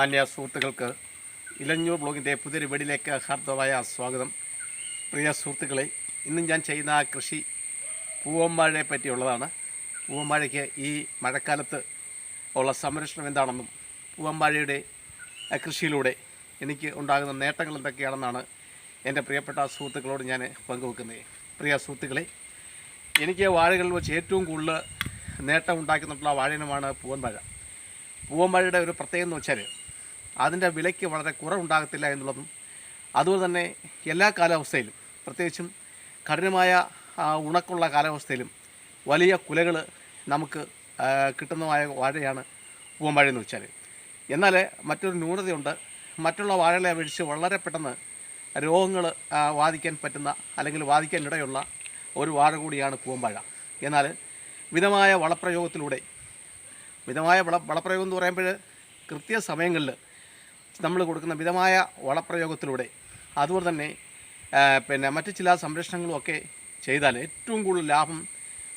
മാന്യ സുഹൃത്തുക്കൾക്ക് ഇലഞ്ഞൂർ ബ്ലോഗിന്റെ പുതിയൊരു വീടിലേക്ക് ഹാർദവമായ സ്വാഗതം. പ്രിയ സുഹൃത്തുക്കളെ ഇന്നും ഞാൻ ചെയ്യുന്ന കൃഷി പൂവമ്മാഴയെ പറ്റിയുള്ളതാണ്. പൂവമ്മാഴയ്ക്ക് ഈ മഴക്കാലത്ത് ഉള്ള സംരക്ഷണം എന്താണെന്നും പൂവമ്മാഴയുടെ കൃഷിയിലൂടെ എനിക്ക് ഉണ്ടാകുന്ന നേട്ടങ്ങൾ എന്തൊക്കെയാണെന്നാണ് എന്റെ പ്രിയപ്പെട്ട സുഹൃത്തുക്കളോട് ഞാൻ പങ്കുവെക്കുന്നത്. പ്രിയ സുഹൃത്തുക്കളെ എനിക്ക് വാഴകളിൽ വെച്ച് ഏറ്റവും കൂടുതൽ നേട്ടം ഉണ്ടാക്കുന്നിട്ടുള്ള വാഴയിനമാണ് പൂവൻ പൂവൻവാഴയുടെ ഒരു പ്രത്യേകത എന്ന് വെച്ചാൽ അതിന്റെ വിലയ്ക്ക് വളരെ കുറവുണ്ടാകത്തില്ല എന്നുള്ളതും അതുപോലെ തന്നെ എല്ലാ കാലാവസ്ഥയിലും പ്രത്യേകിച്ചും കഠിനമായ ഉണക്കുള്ള കാലാവസ്ഥയിലും വലിയ കുലകൾ നമുക്ക് കിട്ടുന്നതായ വാഴയാണ് പൂവൻവാഴ എന്ന് വെച്ചാൽ എന്നാൽ മറ്റൊരു ന്യൂനതയുണ്ട്. മറ്റുള്ള വാഴകളെ അപേക്ഷിച്ച് വളരെ പെട്ടെന്ന് രോഗങ്ങൾ ബാധിക്കാൻ പറ്റുന്ന അല്ലെങ്കിൽ ബാധിക്കാൻ ഇടയുള്ള ഒരു വാഴ കൂടിയാണ് പൂവമ്പാഴ എന്നാൽ മിതമായ വളപ്രയോഗത്തിലൂടെ മിതമായ വള വളപ്രയോഗം എന്ന് പറയുമ്പോൾ കൃത്യസമയങ്ങളിൽ നമ്മൾ കൊടുക്കുന്ന മിതമായ വളപ്രയോഗത്തിലൂടെ. അതുപോലെ തന്നെ പിന്നെ മറ്റ് ചില സംരക്ഷണങ്ങളും ഒക്കെ ചെയ്താൽ ഏറ്റവും കൂടുതൽ ലാഭം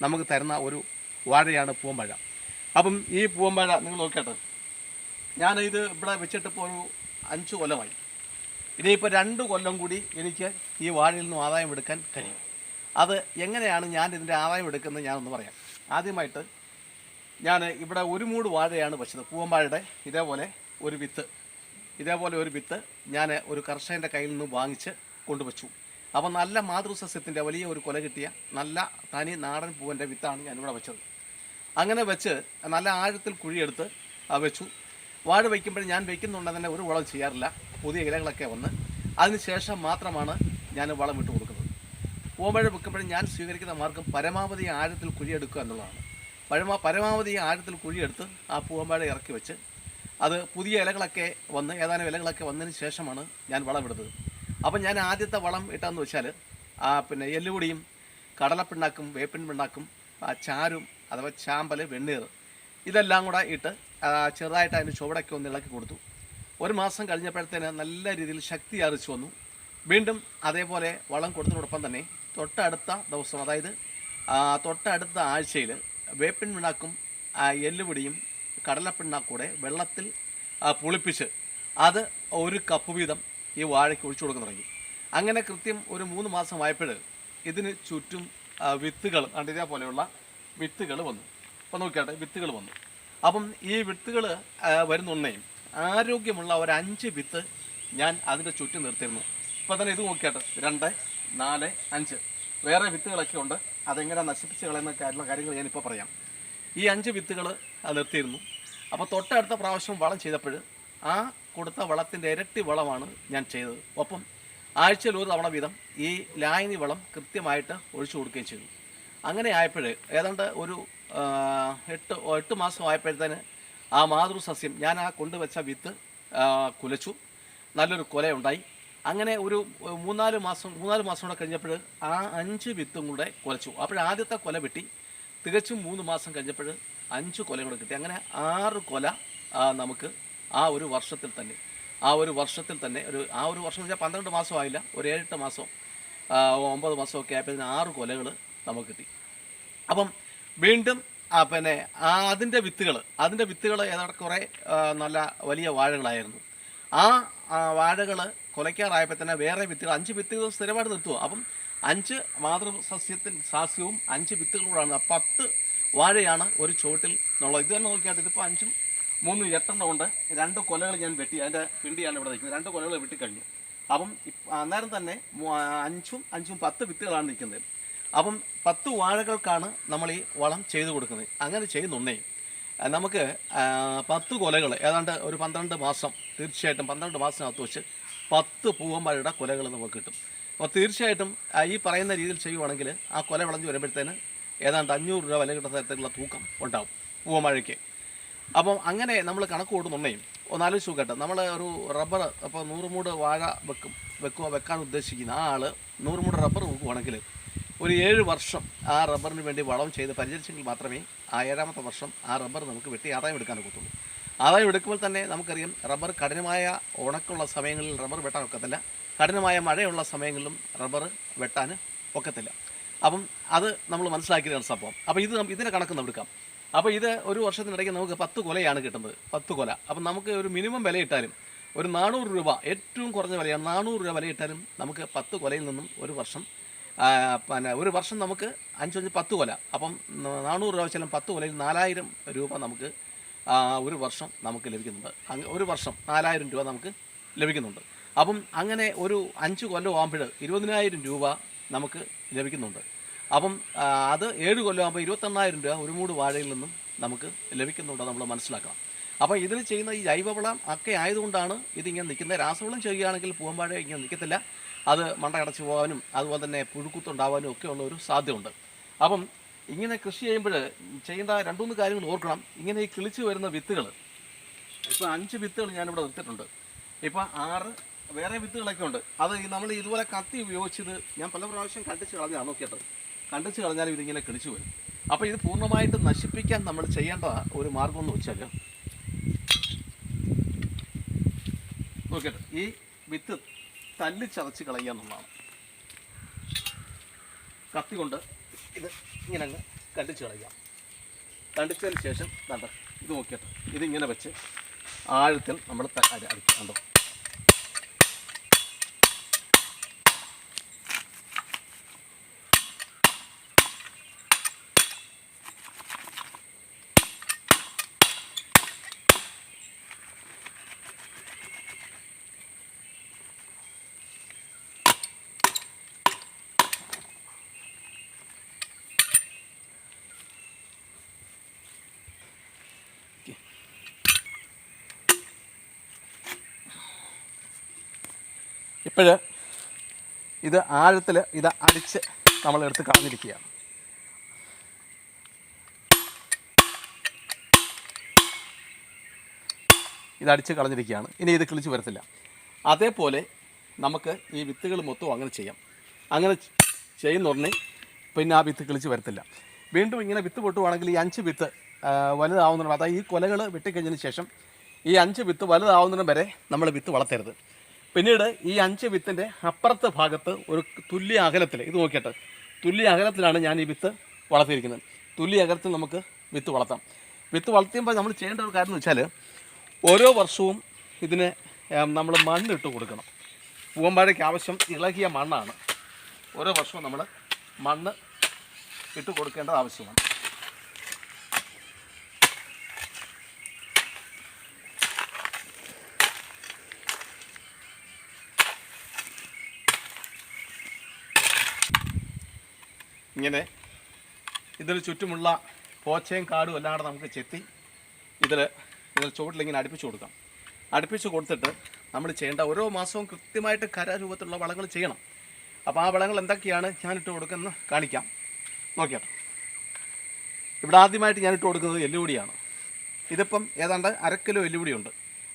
നമുക്ക് തരുന്ന ഒരു വാഴയാണ് പൂവമ്പഴ അപ്പം ഈ പൂവമ്പഴ നിങ്ങൾ നോക്കട്ടെ ഞാനിത് ഇവിടെ വെച്ചിട്ട് ഇപ്പോൾ ഒരു അഞ്ച് കൊല്ലമായി. ഇനിയിപ്പോൾ രണ്ട് കൊല്ലം കൂടി എനിക്ക് ഈ വാഴയിൽ നിന്നും ആദായം എടുക്കാൻ കഴിയും. അത് എങ്ങനെയാണ് ഞാൻ ഇതിന്റെ ആദായം എടുക്കുന്നത് ഞാനൊന്ന് പറയാം. ആദ്യമായിട്ട് ഞാൻ ഇവിടെ ഒരു മൂട് വാഴയാണ് വെച്ചത്. പൂവമ്പാഴയുടെ ഇതേപോലെ ഒരു വിത്ത്. ഇതേപോലെ ഒരു വിത്ത് ഞാൻ ഒരു കർഷകന്റെ കയ്യിൽ നിന്ന് വാങ്ങിച്ച് കൊണ്ടുവച്ചു. അപ്പോൾ നല്ല മാതൃസസ്യത്തിന്റെ വലിയ ഒരു കൊല കിട്ടിയ നല്ല തനി നാടൻ പൂവിന്റെ വിത്താണ് ഞാനിവിടെ വെച്ചത്. അങ്ങനെ വെച്ച് നല്ല ആഴത്തിൽ കുഴിയെടുത്ത് വെച്ചു. വാഴ വയ്ക്കുമ്പോൾ ഞാൻ വയ്ക്കുന്നുണ്ട് തന്നെ ഒരു വളം ചെയ്യാറില്ല. പുതിയ ഇലകളൊക്കെ വന്ന് അതിന് ശേഷം മാത്രമാണ് ഞാൻ വളം ഇട്ട് കൊടുക്കുന്നത്. പൂമ്പഴ വെക്കുമ്പോഴും ഞാൻ സ്വീകരിക്കുന്ന മാർഗം പരമാവധി ആഴത്തിൽ കുഴിയെടുക്കുക എന്നുള്ളതാണ്. പരമാ പരമാവധി ആഴത്തിൽ കുഴിയെടുത്ത് ആ പൂമ്പഴ ഇറക്കി വെച്ച് അത് പുതിയ ഇലകളൊക്കെ വന്ന് ഏതാനും ഇലകളൊക്കെ വന്നതിന് ശേഷമാണ് ഞാൻ വളം ഇടുന്നത്. അപ്പം ഞാൻ ആദ്യത്തെ വളം ഇട്ടതെന്ന് വെച്ചാൽ ആ പിന്നെ എല്ലുപൊടിയും കടലപ്പിണ്ണാക്കും വേപ്പിൻ പിണ്ണാക്കും ചാരും അഥവാ ചാമ്പൽ വെണ്ണീർ ഇതെല്ലാം കൂടെ ഇട്ട് ചെറുതായിട്ട് അതിന് ചുവടൊക്കെ ഒന്ന് ഇളക്കി കൊടുത്തു. ഒരു മാസം കഴിഞ്ഞപ്പോഴത്തേന് നല്ല രീതിയിൽ ശക്തി ആർജിച്ചു വന്നു. വീണ്ടും അതേപോലെ വളം കൊടുത്തതിനോടൊപ്പം തന്നെ തൊട്ടടുത്ത ദിവസം അതായത് തൊട്ടടുത്ത ആഴ്ചയിൽ വേപ്പിൻ പിണ്ണാക്കും എല്ലുപൊടിയും കടലപ്പിണ്ണാക്കൂടെ വെള്ളത്തിൽ പുളിപ്പിച്ച് അത് ഒരു കപ്പ് വീതം ഈ വാഴയ്ക്ക് ഒഴിച്ചു കൊടുക്കാൻ തുടങ്ങി. അങ്ങനെ കൃത്യം ഒരു മൂന്ന് മാസമായപ്പോൾ ഇതിന് ചുറ്റും വിത്തുകൾ കണ്ട് പോലെയുള്ള വിത്തുകൾ വന്നു. അപ്പോൾ നോക്കിയാട്ടെ വിത്തുകൾ വന്നു. അപ്പം ഈ വിത്തുകൾ വരുന്നുണ്ടേ ആരോഗ്യമുള്ള ഒരു അഞ്ച് വിത്ത് ഞാൻ അതിന്റെ ചുറ്റും നിർത്തിയിരുന്നു. ഇപ്പം തന്നെ ഇത് നോക്കിയാട്ടെ രണ്ട് നാല് അഞ്ച്. വേറെ വിത്തുകളൊക്കെ ഉണ്ട്. അതെങ്ങനെ നശിപ്പിച്ച് കളയുന്ന കാര്യമുള്ള കാര്യങ്ങൾ ഞാനിപ്പോൾ പറയാം. ഈ അഞ്ച് വിത്തുകൾ നിർത്തിയിരുന്നു. അപ്പോൾ തൊട്ടടുത്ത പ്രാവശ്യം വളം ചെയ്തപ്പോൾ ആ കൊടുത്ത വളത്തിന്റെ ഇരട്ടി വളമാണ് ഞാൻ ചെയ്തത്. ഒപ്പം ആഴ്ചയിൽ ഒരു തവണ വീതം ഈ ലായനി വളം കൃത്യമായിട്ട് ഒഴിച്ചു കൊടുക്കുകയും ചെയ്തു. അങ്ങനെ ആയപ്പോൾ ഏതാണ്ട് ഒരു എട്ട് എട്ട് മാസം ആയപ്പോഴത്തേന് ആ മാതൃസസ്യം ഞാൻ ആ കൊണ്ടുവച്ച വിത്ത് കുലച്ചു. നല്ലൊരു കൊലയുണ്ടായി. അങ്ങനെ ഒരു മൂന്നാൽ മാസം മൂന്നാൽ മാസം കൂടെ കഴിഞ്ഞപ്പോൾ ആ അഞ്ച് വിത്തും കൂടെ കുലച്ചു. അപ്പോൾ ആദ്യത്തെ കൊല വെട്ടി. തികച്ചും മൂന്ന് മാസം കഴിഞ്ഞപ്പോൾ അഞ്ച് കൊല കൂടെ കിട്ടി. അങ്ങനെ ആറ് കൊല നമുക്ക് ആ ഒരു വർഷത്തിൽ തന്നെ ആ ഒരു വർഷത്തിൽ തന്നെ ഒരു ആ ഒരു വർഷം വെച്ചാൽ പന്ത്രണ്ട് മാസമായില്ല ഒരു ഏഴെട്ട് മാസം ഒമ്പത് ഒമ്പത് മാസമൊക്കെ ആയപ്പോൾ ഇതിന് ആറ് കൊലകൾ നമുക്ക് കിട്ടി. അപ്പം വീണ്ടും പിന്നെ അതിന്റെ വിത്തുകൾ അതിന്റെ വിത്തുകൾ ഏതാണ്ട് കുറേ നല്ല വലിയ വാഴകളായിരുന്നു. ആ വാഴകൾ കൊലയ്ക്കാറായപ്പോൾ തന്നെ വേറെ വിത്തുകൾ അഞ്ച് വിത്തുകൾ സ്ഥിരമായിട്ട് നിർത്തുക അപ്പം അഞ്ച് മാതൃസസ്യത്തിൽ സാസ്യവും അഞ്ച് വിത്തുകളോടാണ്. പത്ത് വാഴയാണ് ഒരു ചുവട്ടിൽ എന്നുള്ളത് ഇത് തന്നെ നോക്കിയാൽ ഇതിപ്പോൾ അഞ്ചും മൂന്നും എട്ടെണ്ണം ഉണ്ട്. രണ്ട് കൊലകൾ ഞാൻ വെട്ടി അതിന്റെ പിണ്ടിയാണ് ഇവിടെ നിൽക്കുന്നത്. രണ്ട് കൊലകൾ വെട്ടിക്കഴിഞ്ഞു. അപ്പം അന്നേരം തന്നെ അഞ്ചും അഞ്ചും പത്ത് വിത്തുകളാണ് നിൽക്കുന്നത്. അപ്പം പത്ത് വാഴകൾക്കാണ് നമ്മൾ ഈ വളം ചെയ്തു കൊടുക്കുന്നത്. അങ്ങനെ ചെയ്യുന്നുണ്ടേ നമുക്ക് പത്ത് കൊലകൾ ഏതാണ്ട് ഒരു പന്ത്രണ്ട് മാസം തീർച്ചയായിട്ടും പന്ത്രണ്ട് മാസത്തിനകത്ത് വെച്ച് പത്ത് പൂവന്മാരുടെ കൊലകൾ നമുക്ക് കിട്ടും. അപ്പോൾ തീർച്ചയായിട്ടും ഈ പറയുന്ന രീതിയിൽ ചെയ്യുവാണെങ്കിൽ ആ കൊല വിളഞ്ഞു വരുമ്പോഴത്തേന് ഏതാണ്ട് അഞ്ഞൂറ് രൂപ വില കിട്ടുന്ന തരത്തിലുള്ള തൂക്കം ഉണ്ടാവും പൂവമഴയ്ക്ക് അപ്പം അങ്ങനെ നമ്മൾ കണക്ക് കൂട്ടുന്നുണ്ടെങ്കിൽ ഒന്നാലോചിച്ച് നോക്കട്ടെ. നമ്മൾ ഒരു റബ്ബർ അപ്പോൾ നൂറ് മൂട് വാഴ വെക്കും വെക്കുക വെക്കാൻ ഉദ്ദേശിക്കുന്ന ആ ആൾ നൂറ് മൂട് റബ്ബർ വെക്കുവാണെങ്കിൽ ഒരു ഏഴ് വർഷം ആ റബ്ബറിന് വേണ്ടി വളം ചെയ്ത് പരിചരിച്ചെങ്കിൽ മാത്രമേ ആ ഏഴാമത്തെ വർഷം ആ റബ്ബർ നമുക്ക് വെട്ടി ആദായം എടുക്കാൻ ഒക്കത്തുള്ളൂ ആദായം എടുക്കുമ്പോൾ തന്നെ നമുക്കറിയാം റബ്ബർ കഠിനമായ ഉണക്കുള്ള സമയങ്ങളിൽ റബ്ബർ വെട്ടാൻ ഒക്കത്തില്ല. കഠിനമായ മഴയുള്ള സമയങ്ങളിലും റബ്ബർ വെട്ടാൻ ഒക്കത്തില്ല. അപ്പം അത് നമ്മൾ മനസ്സിലാക്കിയതാണ് സംഭവം. അപ്പോൾ ഇത് ഇതിനെ കണക്ക് നമ്മൾ എടുക്കാം. അപ്പോൾ ഇത് ഒരു വർഷത്തിനിടയ്ക്ക് നമുക്ക് പത്ത് കൊലയാണ് കിട്ടുന്നത്. പത്ത് കൊല. അപ്പം നമുക്ക് ഒരു മിനിമം വില ഇട്ടാലും ഒരു നാനൂറ് രൂപ ഏറ്റവും കുറഞ്ഞ വിലയാണ് നാനൂറ് രൂപ വില ഇട്ടാലും നമുക്ക് പത്ത് കൊലയിൽ നിന്നും ഒരു വർഷം പിന്നെ ഒരു വർഷം നമുക്ക് അഞ്ചഞ്ച് പത്ത് കൊല. അപ്പം നാനൂറ് രൂപ വെച്ചാലും പത്ത് കൊലയിൽ നാലായിരം രൂപ നമുക്ക് ഒരു വർഷം നമുക്ക് ലഭിക്കുന്നുണ്ട്. ഒരു വർഷം നാലായിരം രൂപ നമുക്ക് ലഭിക്കുന്നുണ്ട്. അപ്പം അങ്ങനെ ഒരു അഞ്ച് കൊല്ലം ആകുമ്പോൾ ഇരുപതിനായിരം രൂപ നമുക്ക് ലഭിക്കുന്നുണ്ട്. അപ്പം അത് ഏഴ് കൊല്ലം ആകുമ്പോൾ ഇരുപത്തെണ്ണായിരം രൂപ ഒരു മൂട് വാഴയിൽ നിന്നും നമുക്ക് ലഭിക്കുന്നുണ്ട് നമ്മൾ മനസ്സിലാക്കണം. അപ്പോൾ ഇതിൽ ചെയ്യുന്ന ഈ ജൈവവളം ഒക്കെ ആയതുകൊണ്ടാണ് ഇതിങ്ങനെ നിൽക്കുന്നത്. രാസവളം ചെയ്യുകയാണെങ്കിൽ പൂവമ്പാഴ ഇങ്ങനെ നിൽക്കത്തില്ല. അത് മണ്ട അടച്ചു പോകാനും അതുപോലെ തന്നെ പുഴുക്കുത്തുണ്ടാവാനും ഒക്കെ ഉള്ള ഒരു സാധ്യതയുണ്ട്. അപ്പം ഇങ്ങനെ കൃഷി ചെയ്യുമ്പോൾ ചെയ്യേണ്ട രണ്ടുമൂന്ന് കാര്യങ്ങൾ ഓർക്കണം. ഇങ്ങനെ ഈ കിളിച്ച് വരുന്ന വിത്തുകൾ ഇപ്പോൾ അഞ്ച് വിത്തുകൾ ഞാനിവിടെ നിർത്തിയിട്ടുണ്ട്. ഇപ്പോൾ ആറ് വേറെ വിത്തുകളൊക്കെ ഉണ്ട്. അത് നമ്മൾ ഇതുപോലെ കത്തി ഉപയോഗിച്ചത് ഞാൻ പല പ്രാവശ്യം കണ്ടിച്ച് കളഞ്ഞാണ് നോക്കിയിട്ട്. കണ്ടിച്ച് കളഞ്ഞാലും ഇതിങ്ങനെ കിളിച്ച് വരും. അപ്പോൾ ഇത് പൂർണമായിട്ട് നശിപ്പിക്കാൻ നമ്മൾ ചെയ്യേണ്ട ഒരു മാർഗം എന്ന് വെച്ചാൽ നോക്കിയിട്ട് ഈ വിത്ത് തല്ലിച്ചതച്ച് കളയുക എന്നുള്ളതാണ്. കത്തി കൊണ്ട് ഇത് ഇങ്ങനെ അങ്ങ് കണ്ടിച്ച് കളയാം കണ്ടിച്ചതിന് ശേഷം കണ്ടോ ഇത് നോക്കിയിട്ട് ഇതിങ്ങനെ വെച്ച് ആഴത്തിൽ നമ്മൾ അടിക്കും കണ്ടോ? ഇപ്പോൾ ഇത് ആഴത്തിൽ ഇത് അടിച്ച് നമ്മൾ എടുത്ത് കളഞ്ഞിരിക്കുകയാണ്. ഇത് അടിച്ച് കളഞ്ഞിരിക്കുകയാണ്. ഇനി ഇത് കിളിച്ച് വരത്തില്ല. അതേപോലെ നമുക്ക് ഈ വിത്തുകൾ മൊത്തം അങ്ങനെ ചെയ്യാം. അങ്ങനെ ചെയ്യുന്ന ഉടനെ പിന്നെ ആ വിത്ത് കിളിച്ച് വരത്തില്ല. വീണ്ടും ഇങ്ങനെ വിത്ത് പൊട്ടുവാണെങ്കിൽ ഈ അഞ്ച് വിത്ത് വലുതാവുന്നതിന് അതായത് ഈ കൊലകൾ വെട്ടിക്കഴിഞ്ഞതിന് ശേഷം ഈ അഞ്ച് വിത്ത് വലുതാവുന്നതിന് വരെ നമ്മൾ വിത്ത് വളർത്തരുത്. പിന്നീട് ഈ അഞ്ച് വിത്തിന്റെ അപ്പുറത്തെ ഭാഗത്ത് ഒരു തുല്യ അകലത്തിൽ ഇത് നോക്കിയിട്ട് തുല്യ അകലത്തിലാണ് ഞാൻ ഈ വിത്ത് വളർത്തിയിരിക്കുന്നത്. തുല്യ അകലത്തിൽ നമുക്ക് വിത്ത് വളർത്താം. വിത്ത് വളർത്തിയുമ്പോൾ നമ്മൾ ചെയ്യേണ്ട ഒരു കാര്യം എന്ന് വെച്ചാൽ ഓരോ വർഷവും ഇതിന് നമ്മൾ മണ്ണിട്ട് കൊടുക്കണം. പൂവമ്പാഴയ്ക്ക് ആവശ്യം ഇളകിയ മണ്ണാണ്. ഓരോ വർഷവും നമ്മൾ മണ്ണ് ഇട്ട് കൊടുക്കേണ്ടത് ആവശ്യമാണ്. ഇങ്ങനെ ഇതിന് ചുറ്റുമുള്ള പോച്ചയും കാടും എല്ലാം നമുക്ക് ചെത്തി ഇതിൽ ഇതിൽ ചുവട്ടിലിങ്ങനെ അടുപ്പിച്ച് കൊടുക്കാം. അടുപ്പിച്ച് കൊടുത്തിട്ട് നമ്മൾ ചെയ്യേണ്ട ഓരോ മാസവും കൃത്യമായിട്ട് കരാരൂപത്തിലുള്ള വളങ്ങൾ ചെയ്യണം. അപ്പോൾ ആ വളങ്ങൾ എന്തൊക്കെയാണ് ഞാനിട്ട് കൊടുക്കുന്നത് കാണിക്കാം. നോക്കിയാട്ടോ ഇവിടെ ആദ്യമായിട്ട് ഞാനിട്ട് കൊടുക്കുന്നത് എല്ലുപൊടിയാണ്. ഇതിപ്പം ഏതാണ്ട് അരക്കിലോ കിലോ എല്ലുപൊടിയുണ്ട്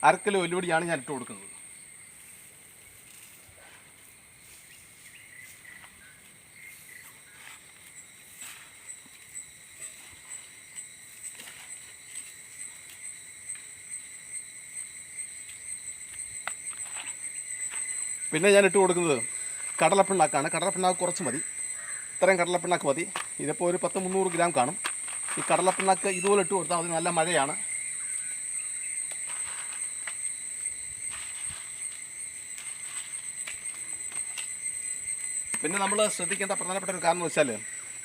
അരക്കിലോ കിലോ എല്ലുപൊടിയാണ് ഞാനിട്ട് കൊടുക്കുന്നത്. പിന്നെ ഞാൻ ഇട്ട് കൊടുക്കുന്നത് കടലപ്പിണ്ണാക്കാണ്. കടലപ്പിണ്ണാക്ക് കുറച്ച് മതി. ഇത്രയും കടലപ്പിണ്ണാക്ക് മതി. ഇതിപ്പോൾ ഒരു പത്ത് മുന്നൂറ് ഗ്രാം കാണും. ഈ കടലപ്പിണ്ണാക്ക് ഇതുപോലെ ഇട്ട് കൊടുത്താൽ മതി. നല്ല മഴയാണ്. പിന്നെ നമ്മൾ ശ്രദ്ധിക്കേണ്ട പ്രധാനപ്പെട്ട ഒരു കാരണം എന്ന് വെച്ചാൽ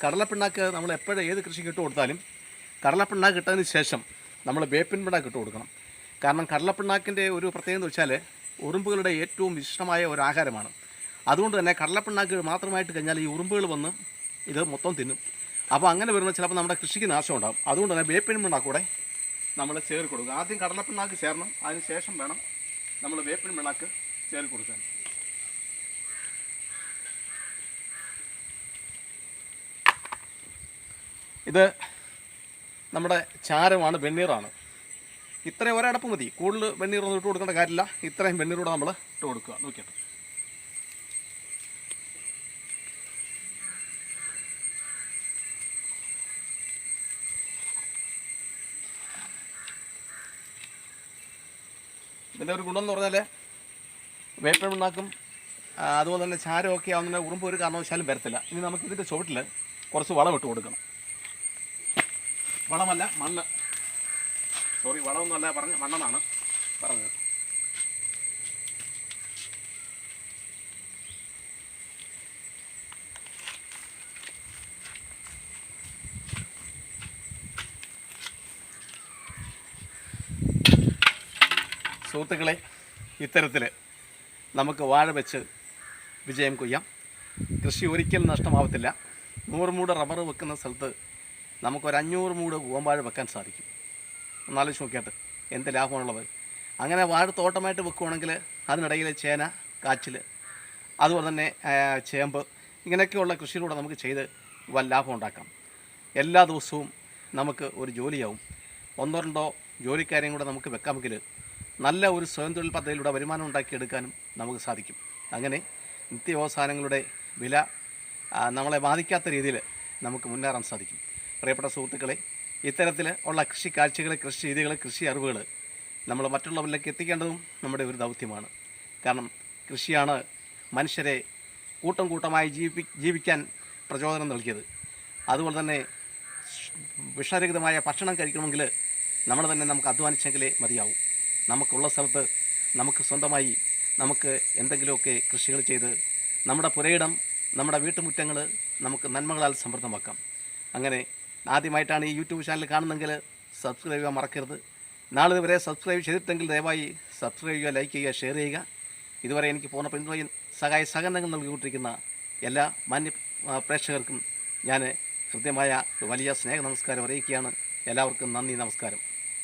കടലപ്പിണ്ണാക്ക് നമ്മൾ എപ്പോഴും ഏത് കൃഷിക്ക് ഇട്ട് കൊടുത്താലും കടലപ്പിണ്ണാക്ക് ഇട്ടതിന് ശേഷം നമ്മൾ വേപ്പിൻ പിണ്ണാക്ക് ഇട്ട് കൊടുക്കണം. കാരണം കടലപ്പിണ്ണാക്കിന്റെ ഒരു പ്രത്യേകത എന്ന് വെച്ചാൽ ഉറുമ്പുകളുടെ ഏറ്റവും വിശിഷ്ടമായ ഒരു ആഹാരമാണ്. അതുകൊണ്ട് തന്നെ കടലപ്പിണ്ണാക്ക് മാത്രമായിട്ട് കഴിഞ്ഞാൽ ഈ ഉറുമ്പുകൾ വന്ന് ഇത് മൊത്തം തിന്നും. അപ്പോൾ അങ്ങനെ വരുന്ന ചിലപ്പോൾ നമ്മുടെ കൃഷിക്ക് നാശം ഉണ്ടാകും. അതുകൊണ്ട് തന്നെ വേപ്പിൻ പിണ്ണാക്കൂടെ നമ്മൾ ചേർ കൊടുക്കുക. ആദ്യം കടലപ്പിണ്ണാക്ക് ചേർണം അതിന് ശേഷം വേണം നമ്മൾ വേപ്പിൻ പിണ്ണാക്ക് കൊടുക്കാൻ. ഇത് നമ്മുടെ ചാരമാണ് വെണ്ണീറാണ്. ഇത്രയും ഒരടപ്പ് മതി. കൂടുതൽ വെണ്ണീറൊന്നും ഇട്ട് കൊടുക്കേണ്ട കാര്യമില്ല. ഇത്രയും വെണ്ണീറൂടെ നമ്മൾ ഇട്ട് കൊടുക്കുക. നോക്കിയിട്ട് ഇതിന്റെ ഒരു ഗുണം എന്ന് പറഞ്ഞാൽ വേപ്പിൻ ഉണ്ടാക്കും അതുപോലെ തന്നെ ചാരമൊക്കെ ആവുന്ന ഉറുമ്പ് ഒരു കാരണവശാലും വരത്തില്ല. ഇനി നമുക്ക് ഇതിന്റെ ചുവട്ടിൽ കുറച്ച് വളം ഇട്ട് കൊടുക്കണം. വളമല്ല മണ്ണ്. സോറി വളമൊന്നുമല്ല പറഞ്ഞ മണ്ണെന്നാണ് പറഞ്ഞത് സുഹൃത്തുക്കളെ ഇത്തരത്തിൽ നമുക്ക് വാഴ വെച്ച് വിജയം കൊയ്യാം. കൃഷി ഒരിക്കലും നഷ്ടമാവത്തില്ല. നൂറ് മൂട് റബ്ബർ വെക്കുന്ന സ്ഥലത്ത് നമുക്കൊരു അഞ്ഞൂറ് മൂട് ഓമ്പാഴ് വെക്കാൻ സാധിക്കും. ഒന്നാലോചിച്ച് നോക്കിയാട്ട്. എന്ത് ലാഭമാണുള്ളത്? അങ്ങനെ വാഴ തോട്ടമായിട്ട് വെക്കുവാണെങ്കിൽ അതിനിടയിൽ ചേന കാച്ചിൽ അതുപോലെ തന്നെ ചേമ്പ് ഇങ്ങനെയൊക്കെയുള്ള കൃഷിയിലൂടെ നമുക്ക് ചെയ്ത് വൻ ലാഭം ഉണ്ടാക്കാം. എല്ലാ ദിവസവും നമുക്ക് ഒരു ജോലിയാവും. ഒന്നോ രണ്ടോ ജോലിക്കാരെയും കൂടെ നമുക്ക് വെക്കാമെങ്കിൽ നല്ല ഒരു സ്വയം തൊഴിൽ പദ്ധതിയിലൂടെ വരുമാനം ഉണ്ടാക്കിയെടുക്കാനും നമുക്ക് സാധിക്കും. അങ്ങനെ നിത്യോപസാനങ്ങളുടെ വില നമ്മളെ ബാധിക്കാത്ത രീതിയിൽ നമുക്ക് മുന്നേറാൻ സാധിക്കും. പ്രിയപ്പെട്ട സുഹൃത്തുക്കളെ ഇത്തരത്തിൽ ഉള്ള കൃഷി കാഴ്ചകൾ കൃഷി രീതികൾ കൃഷി അറിവുകൾ നമ്മൾ മറ്റുള്ളവരിലേക്ക് എത്തിക്കേണ്ടതും നമ്മുടെ ഒരു ദൗത്യമാണ്. കാരണം കൃഷിയാണ് മനുഷ്യരെ കൂട്ടം കൂട്ടമായി ജീവിപ്പി ജീവിക്കാൻ പ്രചോദനം നൽകിയത്. അതുപോലെ തന്നെ വിഷരഹിതമായ ഭക്ഷണം കഴിക്കണമെങ്കിൽ നമ്മൾ തന്നെ നമുക്ക് അധ്വാനിച്ചെങ്കിലേ മതിയാവും. നമുക്കുള്ള സ്ഥലത്ത് നമുക്ക് സ്വന്തമായി നമുക്ക് എന്തെങ്കിലുമൊക്കെ കൃഷികൾ ചെയ്ത് നമ്മുടെ പുരയിടം നമ്മുടെ വീട്ടുമുറ്റങ്ങൾ നമുക്ക് നന്മകളാൽ സമൃദ്ധമാക്കാം. അങ്ങനെ ആദ്യമായിട്ടാണ് ഈ യൂട്യൂബ് ചാനൽ കാണുന്നെങ്കിൽ സബ്സ്ക്രൈബ് ചെയ്യാൻ മറക്കരുത്. നാളെ വരെ സബ്സ്ക്രൈബ് ചെയ്തിട്ടെങ്കിൽ ദയവായി സബ്സ്ക്രൈബ് ചെയ്യുക ലൈക്ക് ചെയ്യുക ഷെയർ ചെയ്യുക. ഇതുവരെ എനിക്ക് പൂർണ പിന്തുണയും സഹായ സഹകരണങ്ങൾ നൽകിക്കൊണ്ടിരിക്കുന്ന എല്ലാ മാന്യ പ്രേക്ഷകർക്കും ഞാൻ കൃത്യമായ വലിയ സ്നേഹ നമസ്കാരം അറിയിക്കുകയാണ്. എല്ലാവർക്കും നന്ദി നമസ്കാരം.